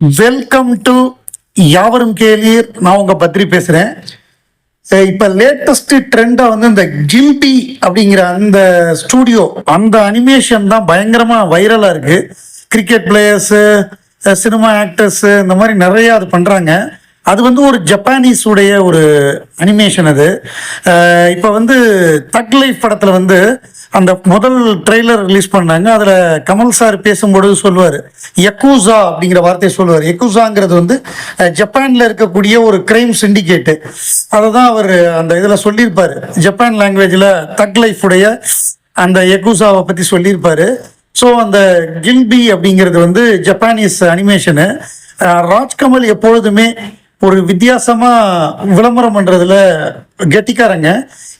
Welcome to யாவரும் கேளீர். நான் உங்க பத்ரி பேசுறேன். இப்போ இப்ப லேட்டஸ்ட் ட்ரெண்டா வந்து இந்த கில்பி அப்படிங்கிற அந்த ஸ்டூடியோ அந்த அனிமேஷன் தான் பயங்கரமா வைரலா இருக்கு. கிரிக்கெட் பிளேயர்ஸு சினிமா ஆக்டர்ஸ் இந்த மாதிரி நிறைய அது பண்றாங்க. அது வந்து ஒரு ஜப்பானீஸ் உடைய ஒரு அனிமேஷன் அது. இப்போ வந்து தக் லைஃப் படத்தில் வந்து அந்த முதல் ட்ரெய்லர் ரிலீஸ் பண்ணாங்க. அதில் கமல் சார் பேசும்பொழுது சொல்லுவார் எக்கூசா அப்படிங்கிற வார்த்தையை சொல்லுவார். எக்கூசாங்கிறது வந்து ஜப்பானில் இருக்கக்கூடிய ஒரு கிரைம் சிண்டிகேட்டு அதை தான் அவர் அந்த இதில் சொல்லியிருப்பார். ஜப்பான் லாங்குவேஜில் தக் லைஃப் உடைய அந்த எக்கூசாவை பற்றி சொல்லியிருப்பார். ஸோ அந்த கில்பி அப்படிங்கிறது வந்து ஜப்பானீஸ் அனிமேஷனு ராஜ்கமல் எப்பொழுதுமே ஒரு வித்தியாசமா விளம்பரம் பண்றதுல கெட்டிக்காரங்க.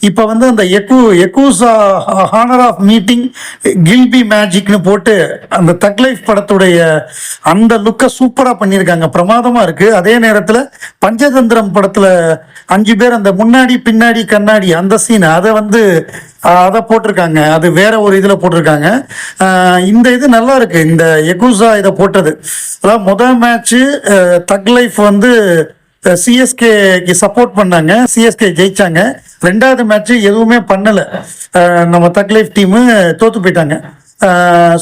இப்போ வந்து அந்த எக்கு எக்கூசா ஹானர் ஆஃப் மீட்டிங் கில்பி மேஜிக்னு போட்டு அந்த தக் லைஃப் படத்துடைய அந்த லுக்கை சூப்பராக பண்ணியிருக்காங்க. பிரமாதமாக இருக்குது அதே நேரத்தில் பஞ்சதந்திரம் படத்தில் அஞ்சு பேர் அந்த முன்னாடி பின்னாடி கண்ணாடி அந்த சீன் அதை வந்து அதை போட்டிருக்காங்க. அது வேற ஒரு இதில் போட்டிருக்காங்க. இந்த இது நல்லா இருக்கு. இந்த எகுசா இதை போட்டது. அதாவது முதல் மேட்ச்சு தக் லைஃப் வந்து சிஎஸ்கேக்கு சப்போர்ட் பண்ணாங்க. சிஎஸ்கே ஜெயிச்சாங்க. ரெண்டாவது மேட்ச் எதுவுமே பண்ணல. நம்ம தக்லைஃப் டீமு தோத்து போயிட்டாங்க.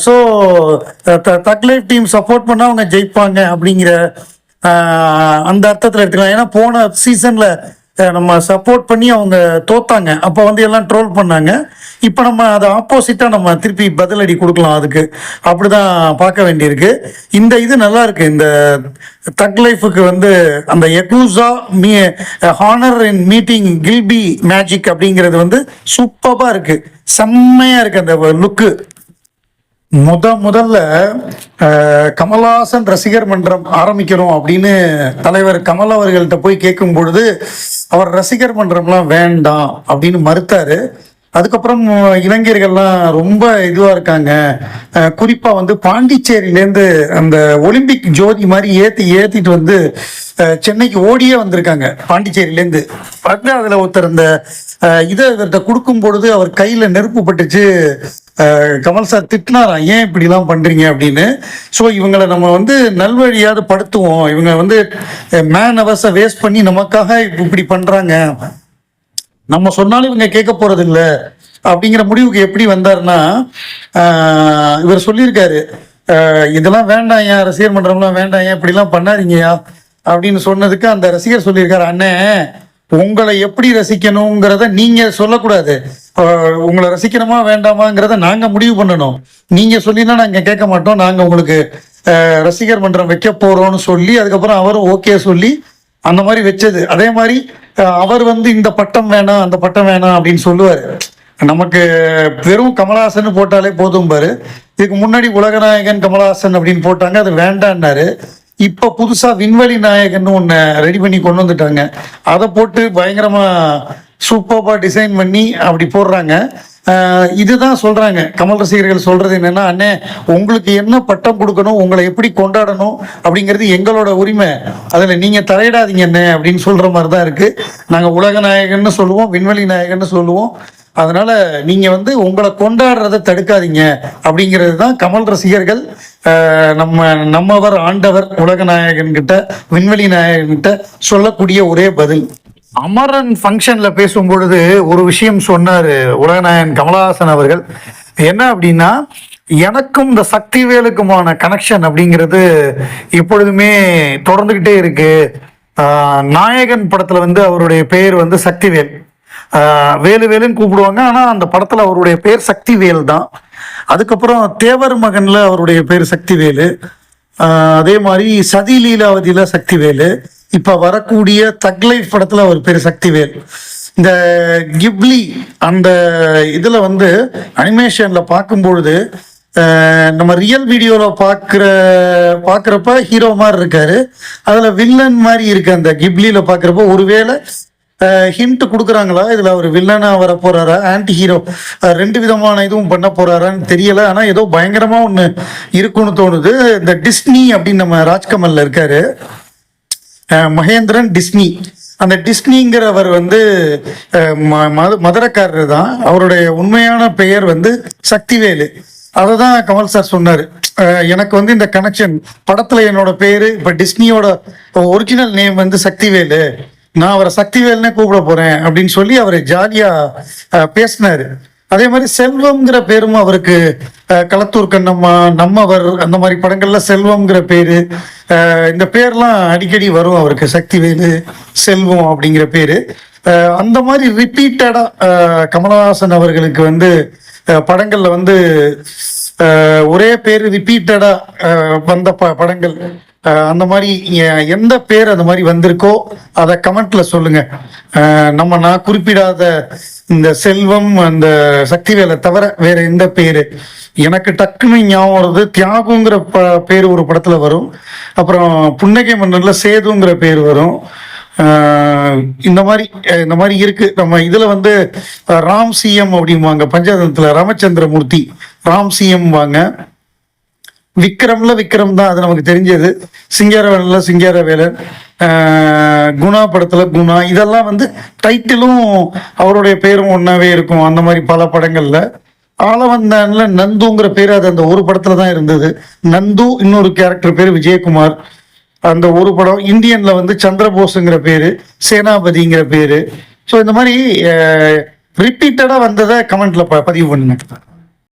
ஸோ தக்லைஃப் டீம் சப்போர்ட் பண்ணா அவங்க ஜெயிப்பாங்க அப்படிங்கிற அந்த அர்த்தத்தில் எடுத்துக்கலாம் ஏன்னா போன சீசன்ல நம்ம சப்போர்ட் பண்ணி அவங்க தோத்தாங்க. அப்போ வந்து எல்லாம் ட்ரோல் பண்ணாங்க. இப்போ நம்ம அதை ஆப்போசிட்டாக நம்ம திருப்பி பதிலடி கொடுக்கலாம் அதுக்கு. அப்படிதான் பார்க்க வேண்டியிருக்கு. இந்த இது நல்லா இருக்கு. இந்த தக் லைஃபுக்கு வந்து அந்த எக்லூசா மீ ஹானர் இன் மீட்டிங் கில்பி மேஜிக் அப்படிங்கிறது வந்து சூப்பராக இருக்கு. செம்மையாக இருக்கு அந்த லுக்கு முத முதல்ல அஹ், கமலஹாசன் ரசிகர் மன்றம் ஆரம்பிக்கணும் அப்படின்னு தலைவர் கமல் அவர்கள்ட்ட போய் கேட்கும் பொழுது அவர் ரசிகர் மன்றம்லாம் வேண்டாம் அப்படின்னு மறுத்தாரு. அதுக்கப்புறம் இளைஞர்கள்லாம் ரொம்ப இதுவா இருக்காங்க. அஹ், குறிப்பா வந்து பாண்டிச்சேரியிலேருந்து அந்த ஒலிம்பிக் ஜோதி மாதிரி ஏற்றி ஏத்திட்டு வந்து அஹ், சென்னைக்கு ஓடியே வந்திருக்காங்க பாண்டிச்சேரியிலேருந்து பார்த்து அதுல ஒருத்தர் அந்த இதை இவர்கிட்ட கொடுக்கும் பொழுது அவர் கையில நெருப்பு பட்டுச்சு. கமல் சார் திட்டினாராம் ஏன் இப்படிலாம் பண்ணுறீங்க அப்படின்னு. ஸோ இவங்களை நம்ம வந்து நல்வழியாவது படுத்துவோம். இவங்க வந்து மேன் அவர்ஸை வேஸ்ட் பண்ணி நமக்காக இப்படி பண்ணுறாங்க நம்ம சொன்னாலும் இவங்க கேட்க போறது அப்படிங்கிற முடிவுக்கு எப்படி வந்தாருன்னா இவர் சொல்லியிருக்காரு. இதெல்லாம் வேண்டாம். ஏன் ரசிகர் மன்றம்லாம் வேண்டாம். ஏன் இப்படிலாம் பண்ணாதீங்கயா அப்படின்னு சொன்னதுக்கு அந்த ரசிகர் சொல்லியிருக்காரு அண்ணே உங்களை எப்படி ரசிக்கணுங்கிறத நீங்க சொல்லக்கூடாது. உங்களை ரசிக்கணுமா வேண்டாமாங்கிறத நாங்க முடிவு பண்ணணும். நீங்க சொல்லினா நாங்க கேட்க மாட்டோம். நாங்க உங்களுக்கு ரசிகர் மன்றம் வைக்க போறோம்னு சொல்லி அதுக்கப்புறம் அவரும் ஓகே சொல்லி அந்த மாதிரி வச்சது. அதே மாதிரி அவர் வந்து இந்த பட்டம் வேணாம் அந்த பட்டம் வேணாம் அப்படின்னு சொல்லுவாரு. நமக்கு வெறும் கமலஹாசன் போட்டாலே போதும் பாரு. இதுக்கு முன்னாடி உலகநாயகன் கமலஹாசன் அப்படின்னு போட்டாங்க அது வேண்டான்னாரு. இப்ப புதுசா விண்வெளி நாயகன் ஒண்ணு ரெடி பண்ணி கொண்டு வந்துட்டாங்க. அதை போட்டு பயங்கரமா சூப்பர்பா டிசைன் பண்ணி அப்படி போடுறாங்க. இதுதான் சொல்றாங்க. கமல் ரசிகர்கள் சொல்றது என்னன்னா அண்ணே உங்களுக்கு என்ன பட்டம் கொடுக்கணும் உங்களை எப்படி கொண்டாடணும்? அப்படிங்கிறது எங்களோட உரிமை. அதில் நீங்க தலையிடாதீங்க என்ன அப்படின்னு சொல்ற மாதிரி தான் இருக்கு. நாங்கள் உலக நாயகன்னு சொல்லுவோம் விண்வெளி நாயகன்னு சொல்லுவோம். அதனால நீங்க வந்து உங்களை கொண்டாடுறதை தடுக்காதீங்க அப்படிங்கிறது தான் கமல் ரசிகர்கள் நம்ம நம்மவர் ஆண்டவர் உலக நாயகன் கிட்ட விண்வெளி நாயகன் கிட்ட சொல்லக்கூடிய ஒரே பதில். அமரன் ஃபங்க்ஷன்ல பேசும்பொழுது ஒரு விஷயம் சொன்னாரு உலகநாயகன் கமலஹாசன் அவர்கள். என்ன அப்படின்னா எனக்கும் இந்த சக்திவேலுக்குமான கனெக்ஷன் அப்படிங்கிறது எப்பொழுதுமே தொடர்ந்துகிட்டே இருக்கு. நாயகன் படத்துல வந்து அவருடைய பெயர் வந்து சக்திவேல். வேலு வேலுன்னு கூப்பிடுவாங்க. ஆனா அந்த படத்துல அவருடைய பேர் சக்திவேல் தான். அதுக்கப்புறம் தேவர் மகன்ல அவருடைய பேர் சக்திவேலு. அதே மாதிரி சதி லீலாவதியில சக்திவேலு. இப்ப வரக்கூடிய தக் லைஃப் படத்துல அவர் பேர் சக்திவேல் இந்த கிப்லி அந்த இதுல வந்து அனிமேஷன்ல பார்க்கும்பொழுது பொழுது நம்ம ரியல் வீடியோல பார்க்குற பார்க்குறப்ப ஹீரோ மாதிரி இருக்காரு. அதுல வில்லன் மாதிரி இருக்கு அந்த கிப்லியில பார்க்குறப்ப. ஒருவேளை ஹிண்ட் கொடுக்குறாங்களா? இதுல அவர் வில்லனா வர போறாரா? ஆன்டி ஹீரோ ரெண்டு விதமான இதுவும் பண்ண போறாரான்னு தெரியல. ஆனா ஏதோ பயங்கரமா ஒண்ணு இருக்குன்னு தோணுது. இந்த டிஸ்னி அப்படின்னு நம்ம ராஜ்கமல்ல இருக்காரு. மகேந்திரன் டிஸ்னி. அந்த டிஸ்னிங்கிறவர் வந்து ம- மது- மதுரக்காரர் தான். அவருடைய உண்மையான பெயர் வந்து சக்திவேலு. அதை தான் கமல் சார் சொன்னார். எனக்கு வந்து இந்த கனெக்ஷன் படத்தில் என்னோட பேர் இப்போ டிஸ்னியோட ஒரிஜினல் நேம் வந்து சக்திவேலு. நான் அவரை சக்திவேல்னே கூப்பிட போகிறேன் அப்படின்னு சொல்லி அவர் ஜாலியாக பேசினார். அதே மாதிரி செல்வம்ங்கிற பேரும் அவருக்கு களத்தூர் கண்ணம்மா நம்மவர் அந்த மாதிரி படங்கள்ல செல்வம்ங்கிற பேரு இந்த பேர்லாம் அடிக்கடி வரும் அவருக்கு. சக்திவேலு செல்வம் அப்படிங்கிற பேரு. அந்த மாதிரி ரிப்பீட்டடா கமலஹாசன் அவர்களுக்கு வந்து படங்கள்ல வந்து ஒரே பேர் ரிப்பீட்டடா வந்த ப படங்கள். அந்த மாதிரி எந்த பேர் அந்த மாதிரி வந்திருக்கோ அதை கமெண்ட்ல சொல்லுங்க. நம்ம நான் குறிப்பிடாத இந்த செல்வம் அந்த சக்தி வேலை தவிர வேற எந்த பேரு. எனக்கு டக்குன்னு ஞாபகம் வருது தியாகுங்கிற ப பேர் ஒரு படத்துல வரும். அப்புறம் புன்னகை மன்னர்ல சேதுங்கிற பேர் வரும். இந்த மாதிரி இந்த மாதிரி இருக்கு. நம்ம இதுல வந்து ராம் சிஎம் அப்படிம்பாங்க. பஞ்சாயத்துல ராமச்சந்திரமூர்த்தி ராம் சிஎம் வாங்க விக்ரம்ல விக்ரம் தான் அது நமக்கு தெரிஞ்சது. சிங்காரவேலன்ல சிங்காரவேலன் குணா படத்துல குணா இதெல்லாம் வந்து டைட்டிலும் அவருடைய பேரும் ஒன்னாவே இருக்கும். அந்த மாதிரி பல படங்கள்ல. ஆளவந்தான்ல நந்துங்கிற பேர் அது அந்த ஒரு படத்துல தான் இருந்தது. நந்து இன்னொரு கேரக்டர் பேர் விஜயகுமார். அந்த ஒரு படம் இந்தியன்ல வந்து சந்திரபோஸுங்கிற பேரு சேனாபதிங்கிற பேரு. ஸோ இந்த மாதிரி ரிப்பீட்டடா வந்ததை கமெண்ட்ல பதிவு பண்ணுங்க.